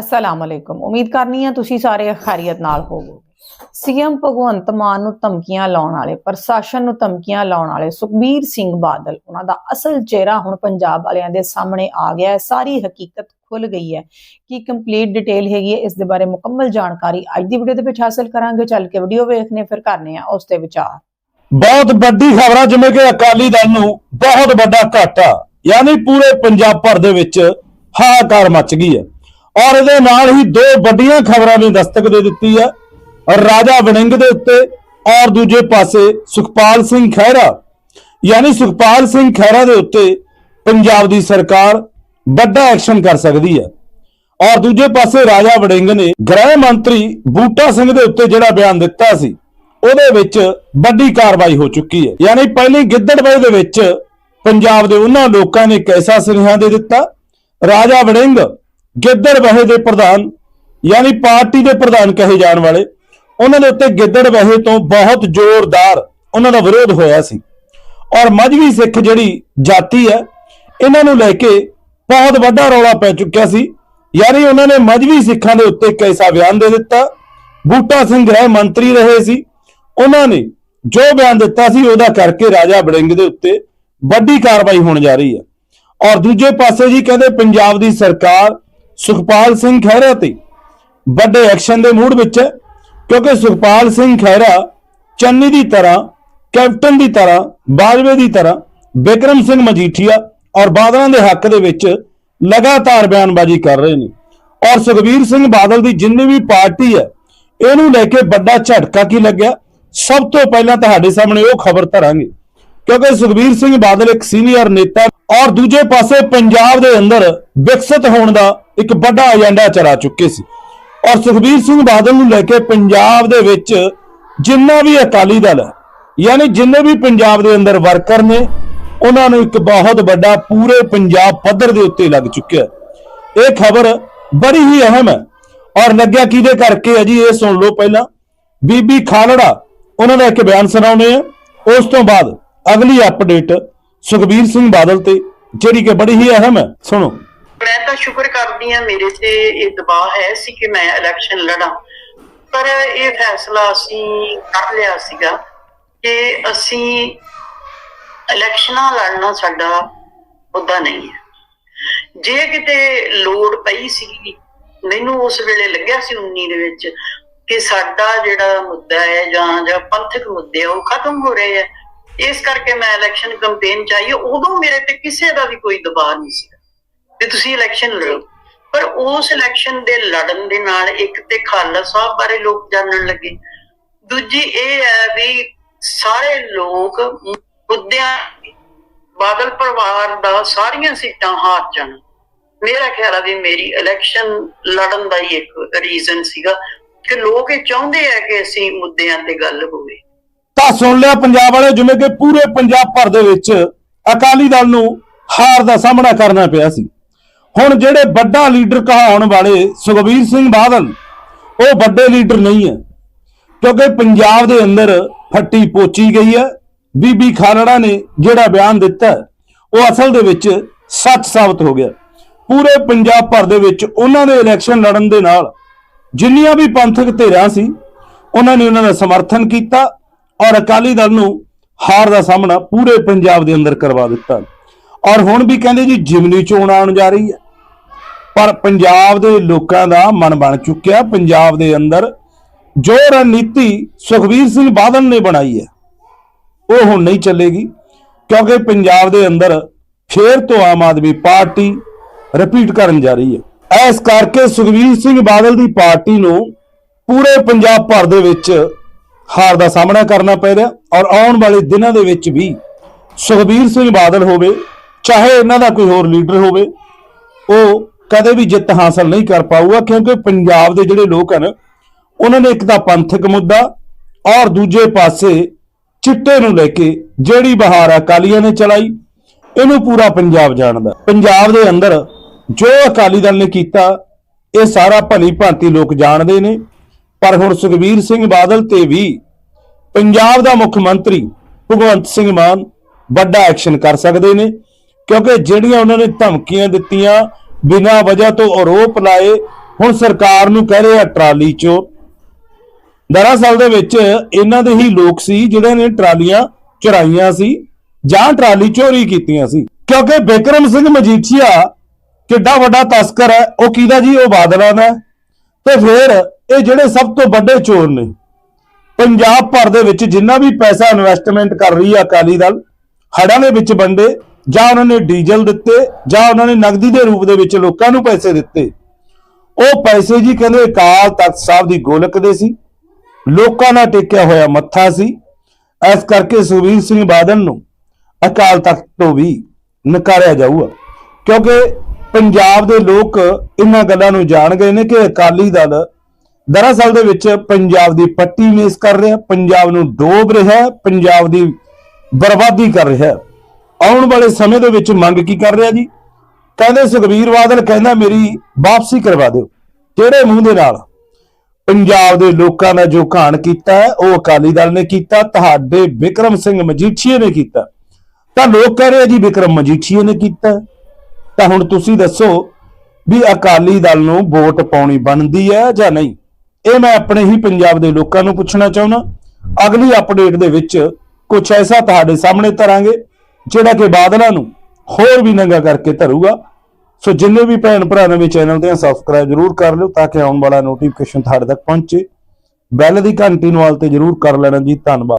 ਅਸਲਾਮ ਅਲੈਕੁਮ। ਉਮੀਦ ਕਰਨੀ ਆ ਤੁਸੀਂ ਸਾਰੇ ਖੈਰੀਅਤ ਨਾਲ ਹੋਵੋਗੇ। ਸੀਐਮ ਭਗਵੰਤ ਮਾਨ ਨੂੰ ਧਮਕੀਆਂ ਲਾਉਣ ਵਾਲੇ, ਪ੍ਰਸ਼ਾਸਨ ਨੂੰ ਧਮਕੀਆਂ ਲਾਉਣ ਵਾਲੇ ਸੁਖਬੀਰ ਸਿੰਘ ਬਾਦਲ, ਉਹਨਾਂ ਦਾ ਅਸਲ ਚਿਹਰਾ ਹੁਣ ਪੰਜਾਬ ਵਾਲਿਆਂ ਦੇ ਸਾਹਮਣੇ ਆ ਗਿਆ ਹੈ। ਸਾਰੀ ਹਕੀਕਤ ਖੁੱਲ ਗਈ ਹੈ ਕੀ ਕੰਪਲੀਟ ਡਿਟੇਲ ਹੈਗੀ ਹੈ। ਇਸ ਦੇ ਬਾਰੇ ਮੁਕੰਮਲ ਜਾਣਕਾਰੀ ਅੱਜ ਦੀ ਵੀਡੀਓ ਦੇ ਵਿੱਚ ਹਾਸਲ ਕਰਾਂਗੇ। ਚੱਲ ਕੇ ਵੀਡੀਓ ਵੇਖਨੇ ਫਿਰ ਕਰਨੇ ਆ ਉਸ ਤੇ ਵਿਚਾਰ। ਬਹੁਤ ਵੱਡੀ ਖ਼ਬਰਾਂ, ਜਿਵੇਂ ਕਿ ਅਕਾਲੀ ਦਲ ਨੂੰ ਬਹੁਤ ਵੱਡਾ ਘਾਟਾ, ਯਾਨੀ ਪੂਰੇ ਪੰਜਾਬ ਭਰ ਦੇ ਵਿੱਚ ਹਾਹਾਕਾਰ ਮਚ ਗਈ ਹੈ। ਔਰ ਇਹਦੇ ਨਾਲ ਹੀ ਦੋ ਵੱਡੀਆਂ ਖਬਰਾਂ ਨੇ ਦਸਤਕ ਦੇ ਦਿੱਤੀ ਹੈ ਰਾਜਾ ਵੜਿੰਗ ਦੇ ਉੱਤੇ ਔਰ ਦੂਜੇ ਪਾਸੇ ਸੁਖਪਾਲ ਸਿੰਘ ਖਹਿਰਾ। ਯਾਨੀ ਸੁਖਪਾਲ ਸਿੰਘ ਖਹਿਰਾ ਦੇ ਉੱਤੇ ਪੰਜਾਬ ਦੀ ਸਰਕਾਰ ਵੱਡਾ ਐਕਸ਼ਨ ਕਰ ਸਕਦੀ ਹੈ ਔਰ ਦੂਜੇ ਪਾਸੇ ਰਾਜਾ ਵੜਿੰਗ ਨੇ ਗ੍ਰਹਿ ਮੰਤਰੀ ਬੂਟਾ ਸਿੰਘ ਦੇ ਉੱਤੇ ਜਿਹੜਾ ਬਿਆਨ ਦਿੱਤਾ ਸੀ, ਉਹਦੇ ਵਿੱਚ ਵੱਡੀ ਕਾਰਵਾਈ ਹੋ ਚੁੱਕੀ ਹੈ। ਯਾਨੀ ਪਹਿਲੀ ਗਿੱਦੜਬਾਈ ਦੇ ਵਿੱਚ ਪੰਜਾਬ ਦੇ ਉਹਨਾਂ ਲੋਕਾਂ ਨੇ ਕੈਸਾ ਸੁਨੇਹਾ ਦੇ ਦਿੱਤਾ? ਰਾਜਾ ਵੜਿੰਗ ਗਿੱਦੜ ਵਹੇ ਦੇ ਪ੍ਰਧਾਨ, ਯਾਨੀ ਪਾਰਟੀ ਦੇ ਪ੍ਰਧਾਨ ਕਹੇ ਜਾਣ ਵਾਲੇ, ਉਹਨਾਂ ਦੇ ਉੱਤੇ ਗਿੱਦੜ ਵਹੇ ਤੋਂ ਬਹੁਤ ਜ਼ੋਰਦਾਰ ਉਹਨਾਂ ਦਾ ਵਿਰੋਧ ਹੋਇਆ ਸੀ। ਔਰ ਮਜਵੀ ਸਿੱਖ ਜਿਹੜੀ ਜਾਤੀ ਹੈ, ਇਹਨਾਂ ਨੂੰ ਲੈ ਕੇ ਬਹੁਤ ਵੱਡਾ ਰੌਲਾ ਪੈ ਚੁੱਕਿਆ ਸੀ। ਯਾਨੀ ਉਹਨਾਂ ਨੇ ਮਜਵੀ ਸਿੱਖਾਂ ਦੇ ਉੱਤੇ ਕੈਸਾ ਬਿਆਨ ਦੇ ਦਿੱਤਾ? ਬੂਟਾ ਸਿੰਘ ਗ੍ਰਹਿ ਮੰਤਰੀ ਰਹੇ ਸੀ। ਉਹਨਾਂ ਨੇ ਜੋ ਬਿਆਨ ਦਿੱਤਾ ਸੀ, ਉਹਦਾ ਕਰਕੇ ਰਾਜਾ ਬੜਿੰਗ ਦੇ ਉੱਤੇ ਵੱਡੀ ਕਾਰਵਾਈ ਹੋਣ ਜਾ ਰਹੀ ਹੈ। ਔਰ ਦੂਜੇ ਪਾਸੇ ਜੀ ਕਹਿੰਦੇ, ਪੰਜਾਬ ਦੀ ਸਰਕਾਰ ਸੁਖਪਾਲ ਸਿੰਘ ਖਹਿਰਾ ਤੇ ਵੱਡੇ ਐਕਸ਼ਨ ਦੇ ਮੂਡ ਵਿੱਚ ਹੈ, ਕਿਉਂਕਿ ਸੁਖਪਾਲ ਸਿੰਘ ਖਹਿਰਾ ਚੰਨੀ ਦੀ ਤਰ੍ਹਾਂ, ਕੈਪਟਨ ਦੀ ਤਰ੍ਹਾਂ, ਬਾਜਵੇ ਦੀ ਤਰ੍ਹਾਂ ਬਿਕਰਮ ਸਿੰਘ ਮਜੀਠੀਆ ਔਰ ਬਾਦਲਾਂ ਦੇ ਹੱਕ ਦੇ ਵਿੱਚ ਲਗਾਤਾਰ ਬਿਆਨਬਾਜ਼ੀ ਕਰ ਰਹੇ ਨੇ। ਔਰ ਸੁਖਬੀਰ ਸਿੰਘ ਬਾਦਲ ਦੀ ਜਿੰਨੀ ਵੀ ਪਾਰਟੀ ਹੈ, ਇਹਨੂੰ ਲੈ ਕੇ ਵੱਡਾ ਝਟਕਾ ਕੀ ਲੱਗਿਆ? ਸਭ ਤੋਂ ਪਹਿਲਾਂ ਤੁਹਾਡੇ ਸਾਹਮਣੇ ਉਹ ਖਬਰ ਧਰਾਂਗੇ। ਕਿਉਂਕਿ ਸੁਖਬੀਰ ਸਿੰਘ ਬਾਦਲ ਇੱਕ ਸੀਨੀਅਰ ਨੇਤਾ ਔਰ ਦੂਜੇ ਪਾਸੇ ਪੰਜਾਬ ਦੇ ਅੰਦਰ ਵਿਕਸਿਤ ਹੋਣ ਦਾ ਇੱਕ ਵੱਡਾ ਏਜੰਡਾ ਚਲਾ ਚੁੱਕੇ ਸੀ। ਔਰ ਸੁਖਬੀਰ ਸਿੰਘ ਬਾਦਲ ਨੂੰ ਲੈ ਕੇ ਪੰਜਾਬ ਦੇ ਵਿੱਚ ਜਿੰਨਾ ਵੀ ਅਕਾਲੀ ਦਲ ਹੈ, ਯਾਨੀ ਜਿੰਨੇ ਵੀ ਪੰਜਾਬ ਦੇ ਅੰਦਰ ਵਰਕਰ ਨੇ, ਉਹਨਾਂ ਨੂੰ ਇੱਕ ਬਹੁਤ ਵੱਡਾ ਪੂਰੇ ਪੰਜਾਬ ਪੱਧਰ ਦੇ ਉੱਤੇ ਲੱਗ ਚੁੱਕਿਆ ਇਹ ਖਬਰ ਬੜੀ ਹੀ ਅਹਿਮ ਹੈ ਔਰ ਲੱਗਿਆ ਕਿਹਦੇ ਕਰਕੇ ਹੈ ਜੀ, ਇਹ ਸੁਣ ਲਓ ਪਹਿਲਾਂ। ਬੀਬੀ ਖਾਲੜਾ, ਉਹਨਾਂ ਦਾ ਇੱਕ ਬਿਆਨ ਸੁਣਾਉਣੇ ਆ ਉਸ ਤੋਂ ਬਾਅਦ ਅਗਲੀ ਅਪਡੇਟ ਸੁਖਬੀਰ ਸਿੰਘ ਬਾਦਲ ਤੇ, ਜਿਹੜੀ ਕਿ ਬੜੀ ਹੀ ਅਹਿਮ ਹੈ। ਸੁਣੋ। ਮੈਂ ਤਾਂ ਸ਼ੁਕਰ ਕਰਦੀ ਹਾਂ ਮੇਰੇ ਤੇ ਇਹ ਦਬਾਅ ਹੈ ਸੀ ਕਿ ਮੈਂ ਇਲੈਕਸ਼ਨ ਲੜਾਂ। ਪਰ ਇਹ ਫੈਸਲਾ ਅਸੀਂ ਕਰ ਲਿਆ ਸੀਗਾ ਕਿ ਅਸੀਂ ਇਲੈਕਸ਼ਨਾਂ ਲੜਨਾ ਸਾਡਾ ਮੁੱਦਾ ਨਹੀਂ ਹੈ। ਜੇ ਕਿਤੇ ਲੋੜ ਪਈ ਸੀ ਮੈਨੂੰ ਉਸ ਵੇਲੇ ਲੱਗਿਆ ਸੀ 19 ਦੇ ਵਿੱਚ ਕਿ ਸਾਡਾ ਜਿਹੜਾ ਮੁੱਦਾ ਹੈ ਜਾਂ ਜਾਂ ਪੰਥਕ ਮੁੱਦੇ ਆ, ਉਹ ਖਤਮ ਹੋ ਰਹੇ ਆ। ਇਸ ਕਰਕੇ ਮੈਂ ਇਲੈਕਸ਼ਨ ਕੈਂਪੇਨ ਚਾਹੀਏ ਉਦੋਂ ਮੇਰੇ ਤੇ ਕਿਸੇ ਦਾ ਵੀ ਕੋਈ ਦਬਾਅ ਨਹੀਂ ਸੀ। ਤੇ ਤੁਸੀਂ ਇਲੈਕਸ਼ਨ ਲੜੋ। ਪਰ ਉਸ ਇਲੈਕਸ਼ਨ ਦੇ ਲੜਨ ਦੇ ਨਾਲ ਇੱਕ ਤੇ ਖਾਲਸਾ ਸਾਹਿਬ ਬਾਰੇ ਲੋਕ ਜਾਣਨ ਲੱਗੇ। ਦੂਜੀ ਇਹ ਹੈ ਵੀ ਸਾਰੇ ਲੋਕ ਮੁੱਦਿਆਂ, ਬਾਦਲ ਪਰਿਵਾਰ ਦਾ ਸਾਰੀਆਂ ਸੀਟਾਂ ਹਾਰ ਜਾਣ। ਮੇਰਾ ਖਿਆਲ ਆ ਵੀ ਮੇਰੀ ਇਲੈਕਸ਼ਨ ਲੜਨ ਦਾ ਹੀ ਇੱਕ ਰੀਜ਼ਨ ਸੀਗਾ ਕਿ ਲੋਕ ਇਹ ਚਾਹੁੰਦੇ ਆ ਕਿ ਅਸੀਂ ਮੁੱਦਿਆਂ ਤੇ ਗੱਲ ਹੋਵੇ। ਤਾਂ ਸੁਣ ਲਿਆ ਪੰਜਾਬ ਵਾਲੇ ਜਿਵੇਂ ਕਿ ਪੂਰੇ ਪੰਜਾਬ ਭਰ ਦੇ ਵਿੱਚ ਅਕਾਲੀ ਦਲ ਨੂੰ ਹਾਰ ਦਾ ਸਾਹਮਣਾ ਕਰਨਾ ਪਿਆ ਸੀ। ਹੁਣ ਜਿਹੜੇ ਵੱਡਾ ਲੀਡਰ ਕਹਾਉਣ ਵਾਲੇ ਸੁਖਬੀਰ ਸਿੰਘ ਬਾਦਲ, ਉਹ ਵੱਡੇ ਲੀਡਰ ਨਹੀਂ ਹੈ। ਕਿਉਂਕਿ ਪੰਜਾਬ ਦੇ ਅੰਦਰ ਫੱਟੀ ਪੋਚੀ ਗਈ ਹੈ। ਬੀਬੀ ਖਾਲੜਾ ਨੇ ਜਿਹੜਾ ਬਿਆਨ ਦਿੱਤਾ ਉਹ ਅਸਲ ਦੇ ਵਿੱਚ ਸੱਚ ਸਾਬਤ ਹੋ ਗਿਆ। ਪੂਰੇ ਪੰਜਾਬ ਭਰ ਦੇ ਵਿੱਚ ਉਹਨਾਂ ਦੇ ਇਲੈਕਸ਼ਨ ਲੜਨ ਦੇ ਨਾਲ ਜਿੰਨੀਆਂ ਵੀ ਪੰਥਕ ਧਿਰਾਂ ਸੀ, ਉਹਨਾਂ ਨੇ ਉਹਨਾਂ ਦਾ ਸਮਰਥਨ ਕੀਤਾ। ਔਰ ਅਕਾਲੀ ਦਲ ਨੂੰ ਹਾਰ ਦਾ ਸਾਹਮਣਾ ਪੂਰੇ ਪੰਜਾਬ ਦੇ ਅੰਦਰ ਕਰਵਾ ਦਿੱਤਾ। ਔਰ ਹੁਣ ਵੀ ਕਹਿੰਦੇ ਜੀ ਜਿਮਨੀ ਚੋਣ ਆਉਣ ਜਾ ਰਹੀ ਹੈ। ਪਰ ਪੰਜਾਬ ਦੇ ਲੋਕਾਂ ਦਾ ਮਨ ਬਣ ਚੁੱਕਿਆ। ਪੰਜਾਬ ਦੇ ਅੰਦਰ ਜੋ ਰਣਨੀਤੀ ਸੁਖਬੀਰ ਸਿੰਘ ਬਾਦਲ ਨੇ ਬਣਾਈ ਹੈ, ਉਹ ਹੁਣ ਨਹੀਂ ਚੱਲੇਗੀ। ਕਿਉਂਕਿ ਪੰਜਾਬ ਦੇ ਅੰਦਰ ਫੇਰ ਤੋਂ ਆਮ ਆਦਮੀ ਪਾਰਟੀ ਰਿਪੀਟ ਕਰਨ ਜਾ ਰਹੀ ਹੈ। ਇਸ ਕਰਕੇ ਸੁਖਬੀਰ ਸਿੰਘ ਬਾਦਲ ਦੀ ਪਾਰਟੀ ਨੂੰ ਪੂਰੇ ਪੰਜਾਬ ਭਰ ਦੇ ਵਿੱਚ ਹਾਰ ਦਾ ਸਾਹਮਣਾ ਕਰਨਾ ਪੈ ਰਿਹਾ ਔਰ ਆਉਣ ਵਾਲੇ ਦਿਨਾਂ ਦੇ ਵਿੱਚ ਵੀ ਸੁਖਬੀਰ ਸਿੰਘ ਬਾਦਲ ਹੋਵੇ, ਚਾਹੇ ਇਹਨਾਂ ਦਾ ਕੋਈ ਹੋਰ ਲੀਡਰ ਹੋਵੇ, ਉਹ ਕਦੇ ਵੀ ਜਿੱਤ ਹਾਸਲ ਨਹੀਂ ਕਰ ਪਾਊਗਾ ਕਿਉਂਕਿ ਪੰਜਾਬ ਦੇ ਜਿਹੜੇ ਲੋਕ ਹਨ, ਉਹਨਾਂ ਨੇ ਇੱਕ ਤਾਂ ਪੰਥਕ ਮੁੱਦਾ ਔਰ ਦੂਜੇ ਪਾਸੇ ਚਿੱਟੇ ਨੂੰ ਲੈ ਕੇ ਜਿਹੜੀ ਬਹਾਰ ਅਕਾਲੀਆਂ ਨੇ ਚਲਾਈ, ਇਹਨੂੰ ਪੂਰਾ ਪੰਜਾਬ ਜਾਣਦਾ। ਪੰਜਾਬ ਦੇ ਅੰਦਰ ਜੋ ਅਕਾਲੀ ਦਲ ਨੇ ਕੀਤਾ, ਇਹ ਸਾਰਾ ਭਲੀ ਭਾਂਤੀ ਲੋਕ ਜਾਣਦੇ ਨੇ। ਪਰ ਹੁਣ ਸੁਖਬੀਰ ਸਿੰਘ ਬਾਦਲ ਤੇ ਵੀ ਪੰਜਾਬ ਦਾ ਮੁੱਖ ਮੰਤਰੀ ਭਗਵੰਤ ਸਿੰਘ ਮਾਨ ਵੱਡਾ ਐਕਸ਼ਨ ਕਰ ਸਕਦੇ ਨੇ, ਕਿਉਂਕਿ ਜਿਹੜੀਆਂ ਉਹਨਾਂ ਨੇ ਧਮਕੀਆਂ ਦਿੱਤੀਆਂ, ਬਿਨਾਂ ਵਜ੍ਹਾ ਤੋਂ ਆਰੋਪ ਲਾਏ, ਹੁਣ ਸਰਕਾਰ ਨੂੰ ਕਹਿ ਰਹੇ ਆ ਟਰਾਲੀ ਚੋਰ। ਦਰਅਸਲ ਦੇ ਵਿੱਚ ਇਹਨਾਂ ਦੇ ਹੀ ਲੋਕ ਸੀ ਜਿਹੜੇ ਨੇ ਟਰਾਲੀਆਂ ਚੁਰਾਈਆਂ ਸੀ, ਜਾਂ ਟਰਾਲੀ ਚੋਰੀ ਕੀਤੀਆਂ ਸੀ। ਕਿਉਂਕਿ ਬਿਕਰਮ ਸਿੰਘ ਮਜੀਠੀਆ ਕਿੱਡਾ ਵੱਡਾ ਤਸਕਰ ਹੈ, ਉਹ ਕਿਹਦਾ ਜੀ? ਉਹ ਬਾਦਲਾਂ ਦਾ ਤੇ ਫਿਰ ਇਹ ਜਿਹੜੇ ਸਭ ਤੋਂ ਵੱਡੇ ਚੋਰ ਨੇ, ਪੰਜਾਬ ਭਰ ਦੇ ਵਿੱਚ ਜਿੰਨਾ ਵੀ ਪੈਸਾ ਇਨਵੈਸਟਮੈਂਟ ਕਰ ਰਹੀ ਹੈ ਅਕਾਲੀ ਦਲ ਹੜਾਂ ਦੇ ਵਿੱਚ ਵੰਡੇ, ਜਾਂ ਉਹਨਾਂ ਨੇ ਡੀਜ਼ਲ ਦਿੱਤੇ, ਜਾਂ ਉਹਨਾਂ ਨੇ ਨਗਦੀ ਦੇ ਰੂਪ ਦੇ ਵਿੱਚ ਲੋਕਾਂ ਨੂੰ ਪੈਸੇ ਦਿੱਤੇ। ਉਹ ਪੈਸੇ ਜੀ ਕਹਿੰਦੇ ਅਕਾਲ ਤਖਤ ਸਾਹਿਬ ਦੀ ਗੋਲਕ ਦੇ ਸੀ, ਲੋਕਾਂ ਨਾਲ ਟੇਕਿਆ ਹੋਇਆ ਮੱਥਾ ਸੀ, ਇਸ ਕਰਕੇ ਸੁਖਬੀਰ ਸਿੰਘ ਬਾਦਲ ਨੂੰ ਅਕਾਲ ਤਖਤ ਤੋਂ ਵੀ ਨਕਾਰਿਆ ਜਾਊਗਾ। ਕਿਉਂਕਿ ਪੰਜਾਬ ਦੇ ਲੋਕ ਇਹਨਾਂ ਗੱਲਾਂ ਨੂੰ ਜਾਣ ਗਏ ਨੇ ਕਿ ਅਕਾਲੀ ਦਲ ਦਰਅਸਲ ਦੇ ਵਿੱਚ ਪੰਜਾਬ ਦੀ ਪੱਟੀ ਮੇਸ ਕਰ ਰਿਹਾ, ਪੰਜਾਬ ਨੂੰ ਡੋਬ ਰਿਹਾ, ਪੰਜਾਬ ਦੀ ਬਰਬਾਦੀ ਕਰ ਰਿਹਾ। ਆਉਣ ਵਾਲੇ ਸਮੇਂ ਦੇ ਵਿੱਚ ਮੰਗ ਕੀ ਕਰ ਰਿਹਾ ਜੀ? ਕਹਿੰਦੇ ਸੁਖਬੀਰ ਬਾਦਲ ਕਹਿੰਦਾ ਮੇਰੀ ਵਾਪਸੀ ਕਰਵਾ ਦਿਓ। ਕਿਹੜੇ ਮੂੰਹ ਦੇ ਨਾਲ? ਪੰਜਾਬ ਦੇ ਲੋਕਾਂ ਦਾ ਜੋ ਘਾਣ ਕੀਤਾ ਹੈ, ਉਹ ਅਕਾਲੀ ਦਲ ਨੇ ਕੀਤਾ, ਤੁਹਾਡੇ ਵਿਕਰਮ ਸਿੰਘ ਮਜੀਠੀਏ ਨੇ ਕੀਤਾ। ਤਾਂ ਲੋਕ ਕਹਿ ਰਹੇ ਆ ਜੀ ਵਿਕਰਮ ਮਜੀਠੀਏ ਨੇ ਕੀਤਾ। ਤਾਂ ਹੁਣ ਤੁਸੀਂ ਦੱਸੋ ਵੀ ਅਕਾਲੀ ਦਲ ਨੂੰ ਵੋਟ ਪਾਉਣੀ ਬਣਦੀ ਹੈ ਜਾਂ ਨਹੀਂ? ਇਹ ਮੈਂ ਆਪਣੇ ਹੀ ਪੰਜਾਬ ਦੇ ਲੋਕਾਂ ਨੂੰ ਪੁੱਛਣਾ ਚਾਹੁੰਦਾ। ਅਗਲੀ ਅਪਡੇਟ ਦੇ ਵਿੱਚ ਕੁਝ ਐਸਾ ਤੁਹਾਡੇ ਸਾਹਮਣੇ ਧਰਾਂਗੇ, ਜਿਹੜਾ ਕਿ ਬਾਦਲਾਂ ਨੂੰ ਹੋਰ ਵੀ ਨੰਗਾ ਕਰਕੇ ਧਰੂਗਾ। ਸੋ ਜਿੰਨੇ ਵੀ ਭੈਣ ਭਰਾ ਨਵੇਂ ਚੈਨਲ ਤੇ ਸਬਸਕ੍ਰਾਈਬ ਜਰੂਰ ਕਰ ਲਿਓ ਤਾਂ ਕਿ ਆਉਣ ਵਾਲਾ ਨੋਟੀਫਿਕੇਸ਼ਨ ਤੁਹਾਡੇ ਤੱਕ ਪਹੁੰਚੇ। ਬੈਲ ਦੀ ਘੰਟੀ ਨੂੰ ਆਲ ਤੇ ਜਰੂਰ ਕਰ ਲੈਣਾ ਜੀ, ਧੰਨਵਾਦ।